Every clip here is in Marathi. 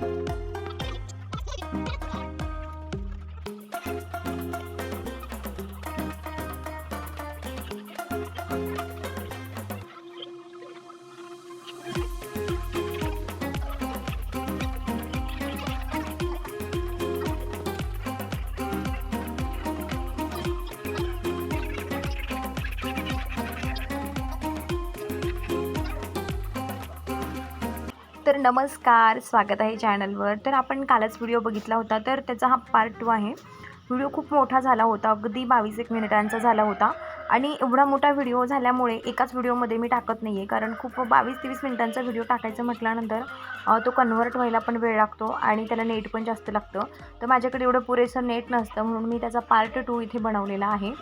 Bye. तर नमस्कार स्वागत आहे चॅनलवर. तर आपण कालच व्हिडिओ बघितला होता तर त्याचा हा पार्ट टू आहे. व्हिडिओ खूप मोठा झाला होता अगदी बावीस एक मिनिटांचा झाला होता. आणि एवढा मोठा व्हिडिओ झाल्यामुळे एकाच व्हिडिओमध्ये मी टाकत नाही आहे कारण खूप बावीस तेवीस मिनिटांचा व्हिडिओ टाकायचं म्हटल्यानंतर तो कन्व्हर्ट व्हायला पण वेळ लागतो आणि त्याला नेट पण जास्त लागतं. तर माझ्याकडे एवढं पुरेसं नेट नसतं म्हणून मी त्याचा पार्ट टू इथे बनवलेला आहे.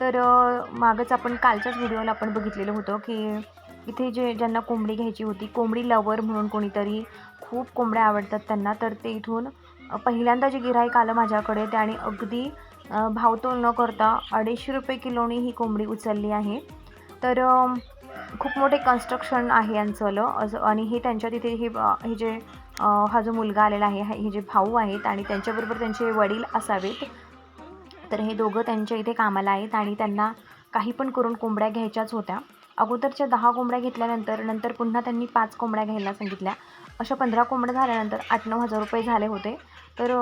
तर मागंच मागच आपण कालच्याच व्हिडिओला आपण बघितलेलं होतं की इथे जे ज्यांना कोंबडी घ्यायची होती कोंबडी लवर म्हणून कोणीतरी खूप कोंबड्या आवडतात त्यांना. तर ते इथून पहिल्यांदा जे गिराईक आलं माझ्याकडे त्याने अगदी भावतोल न करता अडीचशे रुपये किलोनी ही कोंबडी उचलली आहे. तर खूप मोठे कन्स्ट्रक्शन आहे यांचं असं आणि हे त्यांच्या तिथे हे हे जे हा जो मुलगा आलेला आहे हा- हे जे भाऊ आहेत आणि त्यांच्याबरोबर त्यांचे वडील असावेत. तर हे दोघं त्यांच्या इथे कामाला आहेत आणि त्यांना काही पण करून कोंबड्या घ्यायच्याच होत्या. अगोदरच्या दहा कोंबड्या घेतल्यानंतर नंतर पुन्हा त्यांनी पाच कोंबड्या घ्यायला सांगितल्या. अशा पंधरा कोंबड्या झाल्यानंतर आठ नऊ हजार रुपये झाले होते. तर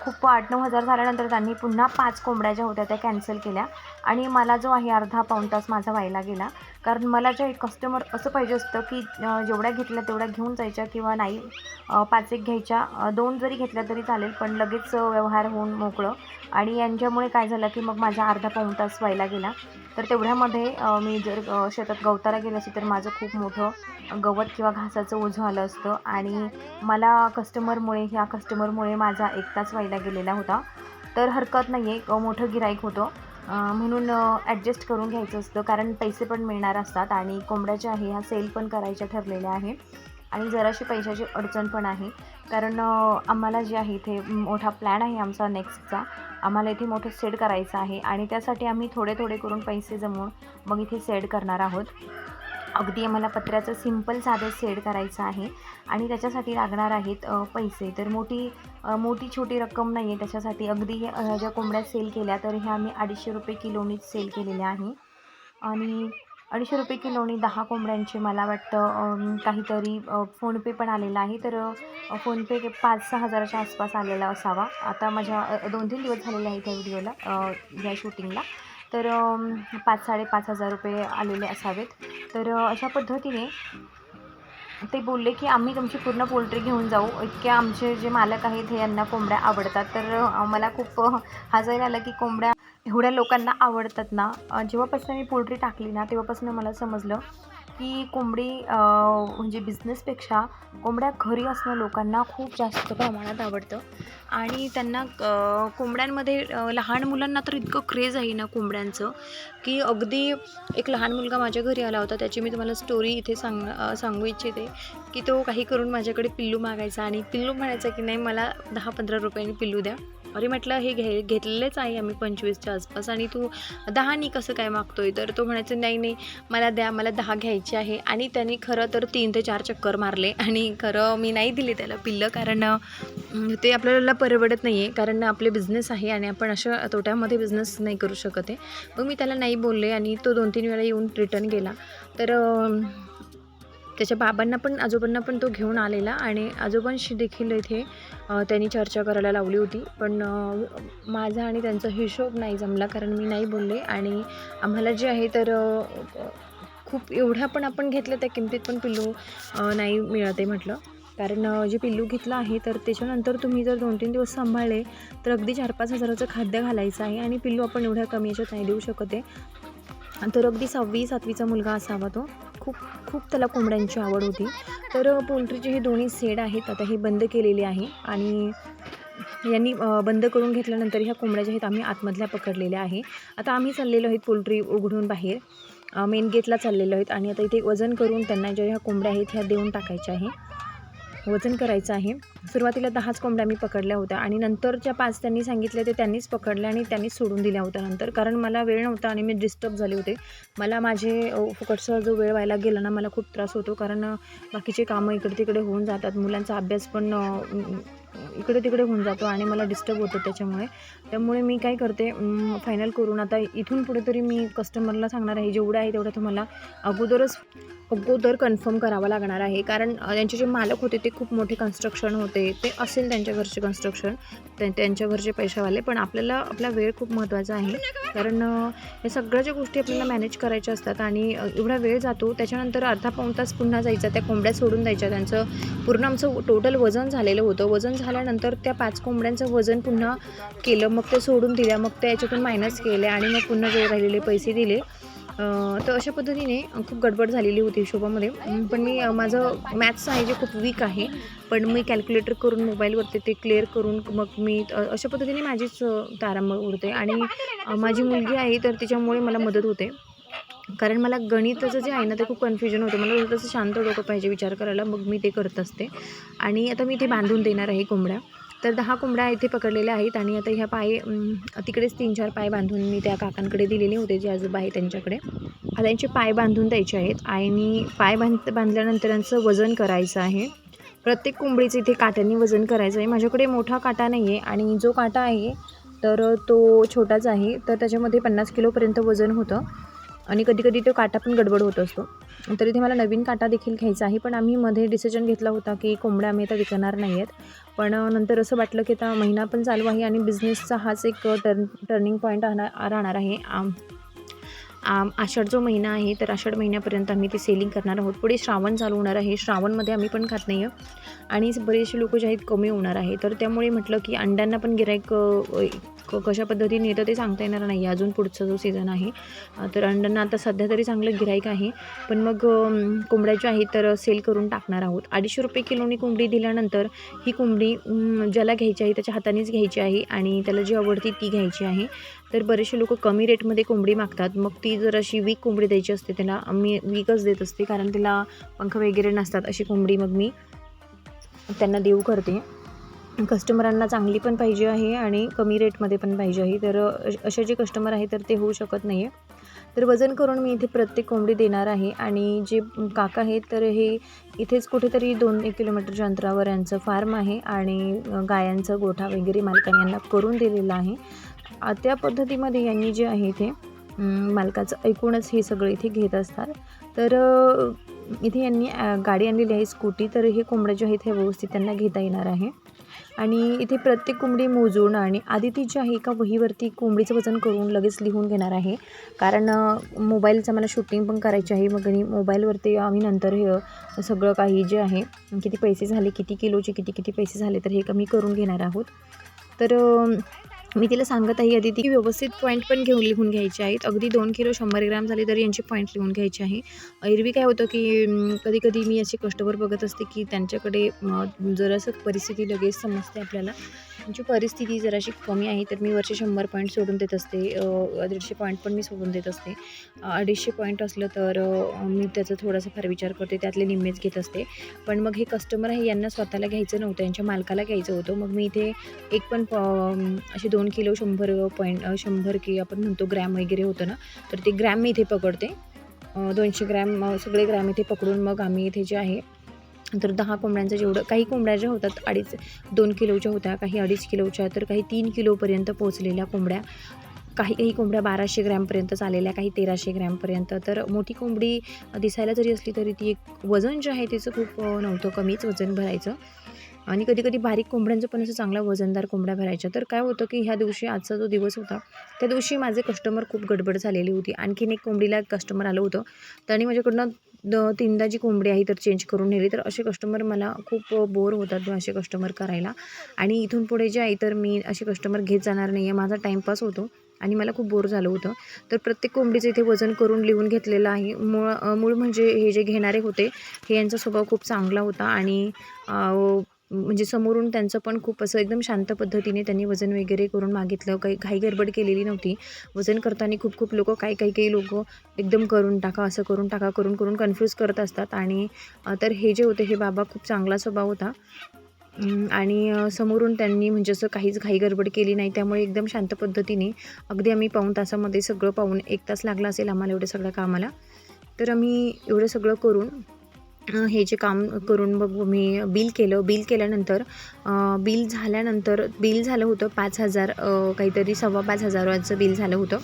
खूप आठ नऊ हजार झाल्यानंतर त्यांनी पुन्हा पाच कोंबड्या ज्या होत्या त्या कॅन्सल केल्या. आणि मला जो आहे अर्धा पाऊण तास माझा व्हायला गेला. कारण मला जे कस्टमर असं पाहिजे असतं की जेवढ्या घेतल्या तेवढ्या घेऊन जायच्या किंवा नाही पाच एक घ्यायच्या. दोन जरी घेतल्या तरी चालेल पण लगेच व्यवहार होऊन मोकळं. आणि यांच्यामुळे काय झालं की मग माझा अर्धा पाऊण तास व्हायला गेला. तर तेवढ्यामध्ये मी जर शेतात गवताला गेले असते तर माझं खूप मोठं गवत किंवा घासाचं ओझं आलं असतं. आणि मला कस्टमरमुळे ह्या कस्टमरमुळे माझा एक तास व्हायला गेलेला होता. तर हरकत नाही आहे मोठं गिराईक होतं. म्हणून ॲडजस्ट करून घ्यायचं असतं कारण पैसे पण मिळणार असतात आणि कोंबड्याच्या आहे ह्या सेल पण करायच्या ठरलेल्या आहे आणि जराशी पैशाची अडचण पण आहे. कारण आम्हाला जे आहे इथे मोठा प्लॅन आहे आमचा नेक्स्टचा आम्हाला इथे मोठं सेड करायचं आहे आणि त्यासाठी आम्ही थोडे थोडे करून पैसे जमवून मग इथे सेड करणार आहोत. अगदी आम्हाला पत्र्याचं सिंपल साधं सेड करायचं आहे आणि त्याच्यासाठी लागणार आहेत पैसे. तर मोठी मोठी छोटी रक्कम नाही आहे त्याच्यासाठी. अगदी ज्या कोंबड्या सेल केल्या तर ह्या आम्ही अडीचशे रुपये किलोनीच सेल केलेल्या आहे. आणि अडीचशे रुपये किलोनी दहा कोंबड्यांचे मला वाटतं काहीतरी फोनपे पण आलेला आहे. तर फोनपे पाच सहा हजाराच्या आसपास आलेला असावा. आता माझ्या दोन तीन दिवस झालेले आहेत त्या व्हिडिओला या शूटिंगला तर पाच साडेपाच हजार रुपये आलेले असावेत. तर अशा पद्धतीने ते बोलले की आम्ही तुमची पूर्ण पोल्ट्री घेऊन जाऊ. इतके आमचे जे मालक आहेत हे यांना कोंबड्या आवडतात. तर मला खूप अ, आलं की कोंबड्या एवढ्या लोकांना आवडतात ना जेव्हापासून मी पोल्ट्री टाकली ना तेव्हापासून मला समजलं की कोंबडी म्हणजे बिझनेसपेक्षा कोंबड्या घरी असणं लोकांना खूप जास्त प्रमाणात आवडतं. आणि त्यांना कोंबड्यांमध्ये लहान मुलांना तर इतकं क्रेज आहे ना कोंबड्यांचं की अगदी एक लहान मुलगा माझ्या घरी आला होता त्याची मी तुम्हाला स्टोरी इथे सांग सांगू इच्छिते की तो काही करून माझ्याकडे पिल्लू मागायचा आणि पिल्लू म्हणायचा की नाही मला दहा पंधरा रुपयांनी पिल्लू द्या. अरे म्हटलं हे घे घेतलेलेच आहे आम्ही पंचवीसच्या आसपास आणि तू दहानी कसं काय मागतोय? तर तो म्हणायचं नाही नाही मला द्या मला दहा घ्यायचे आहे. आणि त्याने खरं तर तीन ते चार चक्कर मारले आणि खरं मी नाही दिले त्याला पिल्लं कारण ते आपल्याला परवडत नाही आहे कारण आपले बिझनेस आहे आणि आपण अशा तोट्यामध्ये बिझनेस नाही करू शकत आहे. मग मी त्याला नाही बोलले आणि तो दोन तीन वेळा येऊन रिटर्न गेला. तर त्याच्या बाबांना पण आजोबांना पण तो घेऊन आलेला आणि आजोबांशी देखील इथे त्यांनी चर्चा करायला लावली होती. पण माझा आणि त्यांचा हिशोब नाही जमला कारण मी नाही बोलले आणि आम्हाला जे आहे तर खूप एवढ्या पण आपण घेतल्या त्या किमतीत पण पिल्लू नाही मिळत आहे म्हटलं. कारण जे पिल्लू घेतलं आहे तर त्याच्यानंतर तुम्ही जर दोन तीन दिवस सांभाळले तर अगदी चार पाच हजाराचं खाद्य घालायचं आहे आणि पिल्लू आपण एवढ्या कमी याच्यात नाही देऊ शकत आहे. तर अगदी सहावी सातवीचा मुलगा असावा तो. खूप खूप त्याला कोंबड्यांची आवड होती. तर पोल्ट्रीचे हे दोन्ही सेड आहेत आता हे बंद केलेले आहे. आणि यांनी बंद करून घेतल्यानंतर ह्या कोंबड्या ज्या आहेत आम्ही आतमधल्या पकडलेल्या आहे. आता आम्ही चाललेलो आहेत पोल्ट्री उघडून बाहेर. मेन गेटला चाललेलो आहेत आणि आता इथे वजन करून त्यांना ज्या ह्या कोंबड्या आहेत ह्या देऊन टाकायच्या आहे. वजन करायचं आहे. सुरुवातीला दहाच कोंबड्या मी पकडल्या होत्या आणि नंतरच्या पाच त्यांनी सांगितले ते त्यांनीच पकडल्या आणि त्यांनीच सोडून दिल्या होत्या नंतर. कारण मला वेळ नव्हता आणि मी डिस्टर्ब झाले होते. मला माझे अ, फुकटचा जो वेळ व्हायला गेला ना मला खूप त्रास होतो. कारण बाकीचे कामं इकडे तिकडे होऊन जातात. मुलांचा अभ्यास पण इकडे तिकडे होऊन जातो आणि मला डिस्टर्ब होतं त्याच्यामुळे. त्यामुळे मी काय करते फायनल करून आता इथून पुढे तरी मी कस्टमरला सांगणार आहे जेवढं आहे तेवढं तुम्हाला अगोदरच अगोदर कन्फर्म करावं लागणार आहे. कारण त्यांचे जे मालक होते ते खूप मोठे कन्स्ट्रक्शन होते ते असेल त्यांच्या घरचे कन्स्ट्रक्शन त्यांच्या घरचे पैशावाले. पण आपल्याला आपला वेळ खूप महत्त्वाचा आहे. कारण हे या सगळ्या ज्या गोष्टी आपल्याला मॅनेज करायच्या असतात आणि एवढा वेळ जातो त्याच्यानंतर अर्धा पाऊण तास पुन्हा जायचा त्या कोंबड्या सोडून द्यायच्या. त्यांचं पूर्ण आमचं टोटल वजन झालेलं होतं. वजन झाल्यानंतर त्या पाच कोंबड्यांचं वजन पुन्हा केलं. मग ते सोडून दिल्या. मग त्या याच्यातून मायनस केले आणि मग पुन्हा जे राहिलेले पैसे दिले. तर अशा पद्धतीने खूप गडबड झालेली होती हिशोबामध्ये. पण मी माझं मॅथ्स आहे जे खूप वीक आहे पण मी कॅल्क्युलेटर करून मोबाईलवरती ते क्लिअर करून मग मी अशा पद्धतीने माझीच तारांबळ उडते. आणि माझी मुलगी आहे तर तिच्यामुळे मला मदत होते. कारण मला गणिताचं जे आहे ना ते खूप कन्फ्युजन होतं. मला तसं शांत डोकं पाहिजे विचार करायला. मग मी ते करत असते. आणि आता मी ते बांधून देणार आहे कोंबड्या. तर दहा कोंबड्या इथे पकडलेल्या आहेत आणि आता ह्या पाय तिकडेच तीन चार पाय बांधून मी त्या काकांकडे दिलेले होते जे आजोबा आहे त्यांच्याकडे. आता यांचे पाय बांधून द्यायचे आहेत आणि पाय बांध बांधल्यानंतर त्यांचं वजन करायचं आहे. प्रत्येक कोंबडीचं इथे काट्यांनी वजन करायचं आहे. माझ्याकडे मोठा काटा नाही आहे आणि जो काटा आहे तर तो छोटाच आहे. तर त्याच्यामध्ये पन्नास किलोपर्यंत वजन होतं. आणि कधी कधी तो काटा पण गडबड होत असतो. तर इथे मला नवीन काटा देखील घ्यायचा आहे पण आम्ही मध्ये डिसिजन घेतला होता की कोंबड्या आम्ही आता विकणार नाही आहेत पण नंतर असं वाटलं की आता महिना पण चालू आहे आणि बिझनेसचा हाच एक टर्न टर्निंग पॉईंट राहणार राहणार आहे. आम आषाढ जो महिना आहे तर आषाढ महिन्यापर्यंत आम्ही ते सेलिंग करणार आहोत. पुढे श्रावण चालू होणार आहे. श्रावणमध्ये आम्ही पण खात नाही आहे आणि बरेचसे लोक जे आहेत कमी होणार आहे. तर त्यामुळे म्हटलं की अंड्यांना पण गिरायक कशा पद्धतीने येतं ते सांगता येणार नाही. अजून पुढचा जो सीझन आहे तर अंड्यांना आता सध्या तरी चांगलं गिरायक आहे. पण मग कोंबड्या कोंबड्याच्या आहेत तर सेल करून टाकणार आहोत. अडीचशे रुपये किलोनी कोंबडी दिल्यानंतर ही कोंबडी ज्याला घ्यायची आहे त्याच्या हातानेच घ्यायची आहे. आणि त्याला जी आवडती ती घ्यायची आहे. तर बरेचसे लोक कमी रेटमध्ये कोंबडी मागतात. मग ती जर अशी वीक कोंबडी द्यायची असते त्याला मी वीकच देत असते कारण तिला पंख वगैरे नसतात अशी कोंबडी मग मी त्यांना देऊ करते. कस्टमरांना चांगली पण पाहिजे आहे आणि कमी रेटमध्ये पण पाहिजे आहे. तर असे जे कस्टमर आहे तर ते होऊ शकत नाही आहे तर वजन करून मी इथे प्रत्येक कोंबडी देणार आहे आणि जे काका आहेत तर हे इथेच कुठेतरी दोन एक किलोमीटरच्या अंतरावर यांचं फार्म आहे आणि गायांचं गायांचा गोठा वगैरे मालकाने यांना करून दिलेला आहे. त्या पद्धतीमध्ये यांनी जे आहे ते मालकाचं ऐकूनच हे सगळं इथे घेत असतात. तर इथे यांनी गाडी आणलेली आहे स्कूटी तर हे कोंबड्या जे आहेत हे व्यवस्थित त्यांना घेता येणार आहे. आणि इथे प्रत्येक कोंबडी मोजून आणि आदिती जी आहे एका वहीवरती कोंबडीचं वजन करून लगेच लिहून घेणार आहे. कारण मोबाईलचं मला शूटिंग पण करायची आहे मग आणि मोबाईलवरती आम्ही नंतर हे सगळं काही जे आहे किती पैसे झाले किती किलोचे किती किती पैसे झाले तर हे कमी करून घेणार आहोत. तर मी तिला सांगत आहे आधी ती व्यवस्थित पॉईंट पण घेऊन लिहून घ्यायचे आहेत. अगदी दोन किलो शंभर ग्राम झाले तरी यांचे पॉईंट लिहून घ्यायचे आहे. एरवी काय होतं की कधी कधी मी असे कस्टमर बघत असते की त्यांच्याकडे जर जरासं परिस्थिती लगेच समजते आपल्याला. त्यांची परिस्थिती जराशी कमी आहे तर मी वरचे शंभर पॉईंट सोडून देत असते. दीडशे पॉईंट पण मी सोडून देत असते. अडीचशे पॉईंट असलं तर मी त्याचा थोडासा फार विचार करते त्यातले निम्मेच घेत असते. पण मग हे कस्टमर आहे यांना स्वतःला घ्यायचं नव्हतं यांच्या मालकाला घ्यायचं होतं. मग मी इथे एक पण असे दोन किलो शंभर पॉईंट शंभर की आपण म्हणतो ग्रॅम वगैरे होतं ना तर ते ग्रॅम मी इथे पकडते. दोनशे ग्रॅम सगळे ग्रॅम इथे पकडून मग आम्ही इथे जे आहे तर दहा कोंबड्यांचं जेवढं काही कोंबड्या ज्या होतात अडीच दोन किलोच्या होत्या काही अडीच किलोच्या तर काही तीन किलोपर्यंत पोहोचलेल्या कोंबड्या. काही काही कोंबड्या बाराशे ग्रॅमपर्यंत चाललेल्या काही तेराशे ग्रॅमपर्यंत. तर मोठी कोंबडी दिसायला जरी असली तरी ती एक वजन जे आहे त्याचं खूप नव्हतं. कमीच वजन भरायचं. आणि कधी कधी बारीक कोंबड्यांचं पण असं चांगला वजनदार कोंबड्या भरायच्या तर काय होतं की ह्या दिवशी आजचा जो दिवस होता त्या दिवशी माझे कस्टमर खूप गडबड झालेली होती. आणखीन एक कोंबडीला एक कस्टमर आलं होतं. त्यांनी माझ्याकडनं द तीनदा जी कोंबडी आहे तर चेंज करून नेली. तर असे कस्टमर मला खूप बोर होतात असे कस्टमर करायला. आणि इथून पुढे जे आहे तर मी असे कस्टमर घेत जाणार नाही आहे माझा टाईमपास होतो. आणि मला खूप बोर झालं होतं. तर प्रत्येक कोंबडीचं इथे वजन करून लिहून घेतलेलं आहे. मूळ मूळ म्हणजे हे जे घेणारे होते हे यांचा स्वभाव खूप चांगला होता. आणि म्हणजे समोरून त्यांचं पण खूप असं एकदम शांत पद्धतीने त्यांनी वजन वगैरे करून मागितलं. काही घाई गडबड केलेली नव्हती. वजन करताना खूप खूप लोक काही काही काही लोक एकदम करून टाका असं करून टाका करून करून कन्फ्यूज करत असतात. आणि तर हे जे होते हे बाबा खूप चांगला स्वभाव होता. आणि समोरून त्यांनी म्हणजे असं काहीच घाई गडबड केली नाही. त्यामुळे एकदम शांत पद्धतीने अगदी आम्ही पाऊण तासामध्ये सगळं पाहून एक तास लागला असेल आम्हाला एवढं सगळं कामाला. तर आम्ही एवढं सगळं करून हे जे काम करून बघू मी बिल केलं बिल केल्यानंतर बिल झाल्यानंतर बिल झालं होतं पाच हजार काहीतरी सव्वा पाच हजाराचं बिल झालं होतं.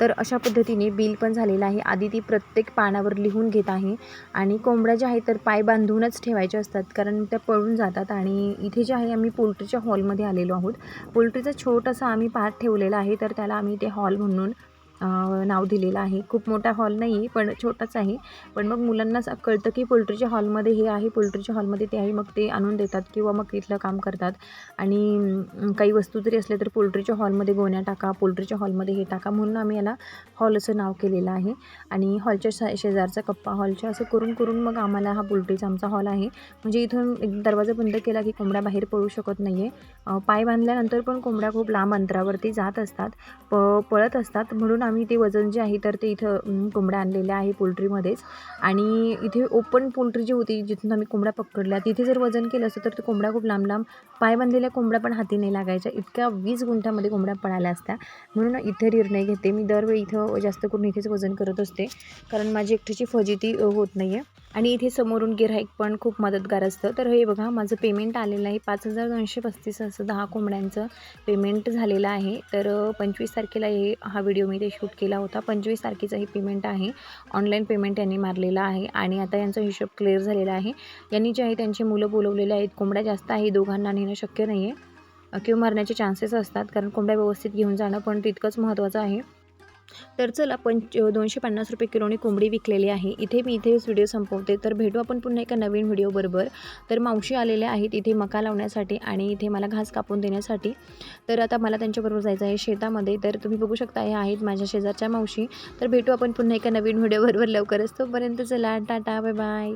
तर अशा पद्धतीने बिल पण झालेलं आहे. आधी ती प्रत्येक पानावर लिहून घेत आहे. आणि कोंबड्या ज्या आहेत तर पाय बांधूनच ठेवायचे असतात. कारण त्या पळून जातात आणि इथे जे आहे आम्ही पोल्ट्रीच्या हॉलमध्ये आलेलो आहोत. पोल्ट्रीचा छोटासा आम्ही पार्ट ठेवलेला आहे. तर त्याला आम्ही ते हॉल म्हणून नाव दिलेलं आहे. खूप मोठा हॉल नाही आहे पण छोटाच आहे. पण मग मुलांना कळतं की पोल्ट्रीच्या हॉलमध्ये हे आहे पोल्ट्रीच्या हॉलमध्ये ते आहे. मग ते आणून देतात किंवा मग तिथलं काम करतात. आणि काही वस्तू जरी असल्या तर पोल्ट्रीच्या हॉलमध्ये गोण्या टाका पोल्ट्रीच्या हॉलमध्ये हे टाका म्हणून आम्ही याला हॉल असं नाव केलेलं आहे. आणि हॉलच्या शे शेजारचा कप्पा हॉलच्या असं करून करून मग आम्हाला हा पोल्ट्रीचा आमचा हॉल आहे. म्हणजे इथून एक दरवाजा बंद केला की कोंबड्या बाहेर पडू शकत नाही आहे पाय बांधल्यानंतर पण कोंबड्या खूप लांब अंतरावरती जात असतात प पळत असतात म्हणून आम्ही ते वजन जे आहे तर ते इथं कोंबड्या आणलेल्या आहे पोल्ट्रीमध्येच. आणि इथे ओपन पोल्ट्री जी होती जिथून आम्ही कोंबड्या पकडल्या. तिथे जर वजन केलं असतं तर ते कोंबड्या खूप लांब लांब पाय बांधलेल्या कोंबड्या पण हाती नाही लागायच्या. इतक्या वीस गुंठ्यामध्ये कोंबड्या पळाल्या असत्या. म्हणून इथे निर्णय घेते. मी दरवेळी इथं जास्त करून इथेच वजन करत असते. कारण माझी एकटीची फजिती होत नाही आहे आणि इथे समोरून गिऱ्हाईक पण खूप मदतगार असतं. तर हे बघा माझं पेमेंट आलेलं आहे पाच हजार दोनशे पस्तीस असं दहा कोंबड्यांचं पेमेंट झालेलं आहे. तर पंचवीस तारखेला हे हा व्हिडिओ मी ते शूट केला होता. पंचवीस तारखेचं हे पेमेंट आहे. ऑनलाईन पेमेंट यांनी मारलेलं आहे आणि आता यांचा हिशोब क्लिअर झालेला आहे. यांनी जे आहे त्यांची मुलं बोलवलेले आहेत. कोंबड्या जास्त आहे दोघांना नेणं शक्य नाही आहे किंवा मरण्याचे चान्सेस असतात कारण कोंबड्या व्यवस्थित घेऊन जाणं पण तितकंच महत्त्वाचं आहे. तर चला पंच दोनशे पन्नास रुपये किलोनी कोंबडी विकलेली आहे. इथे मी इथेच व्हिडिओ संपवते. तर भेटू आपण पुन्हा एका नवीन व्हिडिओबरोबर तर मावशी आलेल्या आहेत इथे मका लावण्यासाठी आणि इथे मला घास कापून देण्यासाठी. तर आता मला त्यांच्याबरोबर जायचं आहे शेतामध्ये. तर तुम्ही बघू शकता हे आहेत माझ्या शेजारच्या मावशी. तर भेटू आपण पुन्हा एका नवीन व्हिडिओबरोबर लवकरच. तोपर्यंत चला टाटा बाय बाय